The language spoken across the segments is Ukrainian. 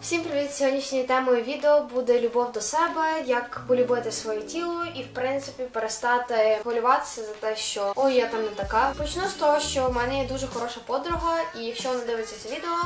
Всім привіт! Сьогоднішньою темою відео буде любов до себе, як полюбити своє тіло і, в принципі, перестати хвилюватися за те, що ой, я там не така. Почну з того, що в мене є дуже хороша подруга, і якщо вона дивиться це відео,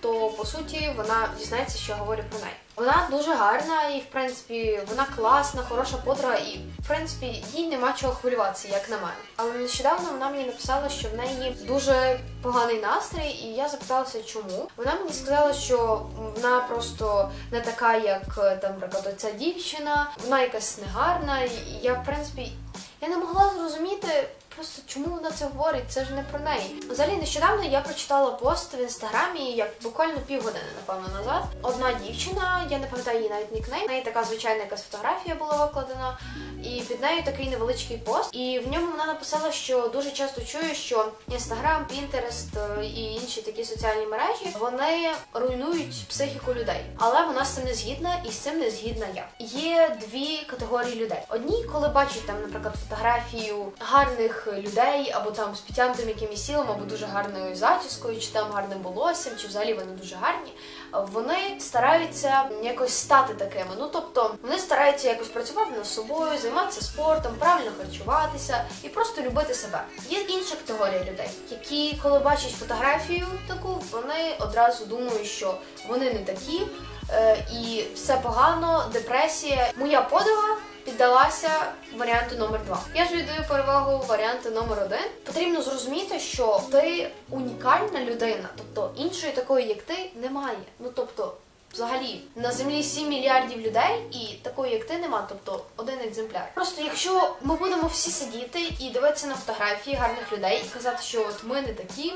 то по суті вона дізнається, що я говорю про неї. Вона дуже гарна і, в принципі, вона класна, хороша подруга, і в принципі їй нема чого хвилюватися, як на мене. Але нещодавно вона мені написала, що в неї дуже поганий настрій, і я запиталася, чому. Вона мені сказала, що вона просто не така, як там, наприклад, ця дівчина, вона якась негарна, і я, в принципі, я не могла зрозуміти. Просто чому вона це говорить? Це ж не про неї. Взагалі, нещодавно я прочитала пост в інстаграмі, як буквально півгодини, напевно, назад. Одна дівчина, я не пам'ятаю її навіть нікнейм, в неї така звичайна якась фотографія була викладена, і під нею такий невеличкий пост. І в ньому вона написала, що дуже часто чує, що інстаграм, Пінтерест і інші такі соціальні мережі вони руйнують психіку людей. Але вона з цим не згідна, і з цим не згідна я. Є дві категорії людей. Одні, коли бачать там, наприклад, фотографію гарних людей, або там з підтягнутим якимось сілом, або дуже гарною зачіскою, чи там гарним волоссям, чи взагалі вони дуже гарні. Вони стараються якось стати такими. Ну тобто вони стараються якось працювати над собою, займатися спортом, правильно харчуватися і просто любити себе. Є інша категорія людей, які, коли бачать фотографію таку, вони одразу думають, що вони не такі, е, і все погано, депресія. Моя подруга піддалася варіанту номер два. Я ж віддаю перевагу варіанту номер один. Потрібно зрозуміти, що ти унікальна людина, тобто іншої такої, як ти, немає. Ну тобто. Взагалі на землі 7 мільярдів людей, і такої, як ти, нема, тобто один екземпляр. Просто якщо ми будемо всі сидіти і дивитися на фотографії гарних людей і казати, що от ми не такі,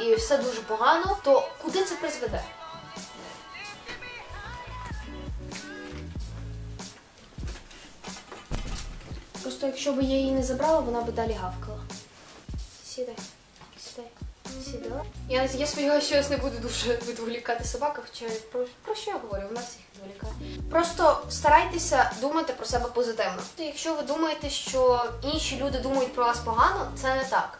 і все дуже погано, то куди це призведе? Просто якщо б я її не забрала, вона б далі гавкала. Сідай, сідай, сідай. Я, я сподіваюся, що я не буду дуже відволікати собака, хоча про, про що я говорю, вона всіх відволікає. Просто старайтеся думати про себе позитивно. Якщо ви думаєте, що інші люди думають про вас погано, це не так.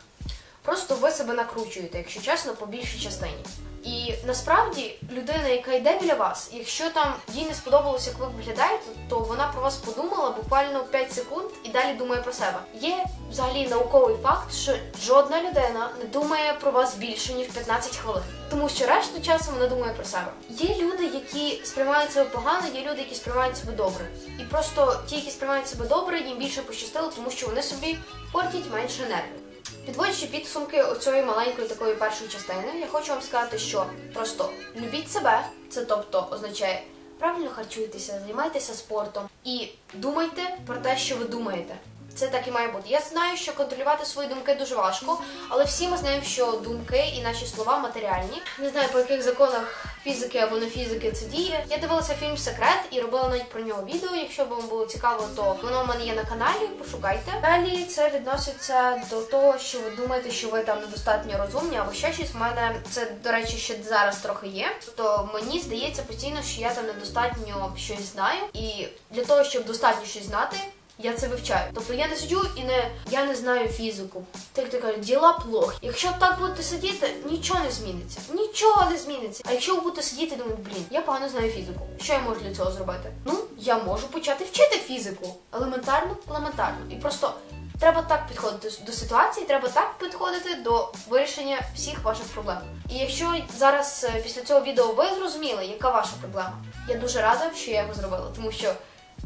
Просто ви себе накручуєте, якщо чесно, по більшій частині. І насправді людина, яка йде біля вас, якщо там їй не сподобалося, як ви виглядаєте, то вона про вас подумала буквально 5 секунд і далі думає про себе. Є взагалі науковий факт, що жодна людина не думає про вас більше ніж 15 хвилин, тому що решту часу вона думає про себе. Є люди, які сприймають себе погано, є люди, які сприймають себе добре. І просто ті, які сприймають себе добре, їм більше пощастило, тому що вони собі портять менше нервів. Підводячи підсумки цієї маленької такої першої частини, я хочу вам сказати, що просто любіть себе, це тобто означає правильно харчуйтеся, займайтеся спортом і думайте про те, що ви думаєте. Це так і має бути. Я знаю, що контролювати свої думки дуже важко, але всі ми знаємо, що думки і наші слова матеріальні. Не знаю, по яких законах фізики або не фізики це діє. Я дивилася фільм Секрет і робила навіть про нього відео. Якщо б вам було цікаво, то воно в мене є на каналі. Пошукайте. Далі це відноситься до того, що ви думаєте, що ви там недостатньо розумні, або ще щось. В мене це, до речі, ще зараз трохи є. То мені здається постійно, що я там недостатньо щось знаю, і для того, щоб достатньо щось знати. Я це вивчаю. Тобто я не сиджу і не я не знаю фізику. Так ти кажуть, діла плохи. Якщо так будете сидіти, нічого не зміниться. Нічого не зміниться. А якщо ви будете сидіти думати, блін, я погано знаю фізику. Що я можу для цього зробити? Ну, я можу почати вчити фізику. Елементарно, елементарно. І просто треба так підходити до ситуації, треба так підходити до вирішення всіх ваших проблем. І якщо зараз е, після цього відео ви зрозуміли, яка ваша проблема, я дуже рада, що я його зробила, тому що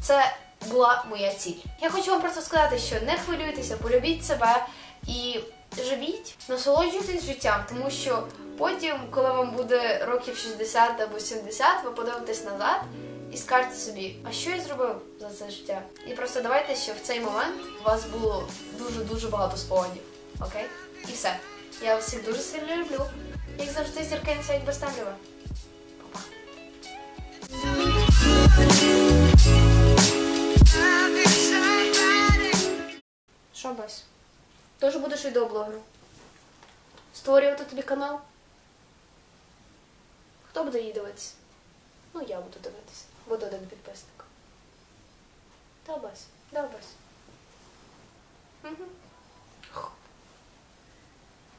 це була моя ціль. Я хочу вам просто сказати, що не хвилюйтеся, полюбіть себе і живіть, насолоджуйтесь життям, тому що потім, коли вам буде років 60 або 70, ви подивитесь назад і скажете собі, а що я зробив за це життя? І просто давайте, щоб в цей момент у вас було дуже-дуже багато спогадів. Окей? І все. Я вас всіх дуже сильно люблю. Як завжди, зірки не сядь без темряви. Шабась. Бась? Тож будеш відеоблогером? Створювати тобі канал? Хто буде її дивитися? Ну, я буду дивитися. Буду один підписник. Та Бась, да Бась. Угу.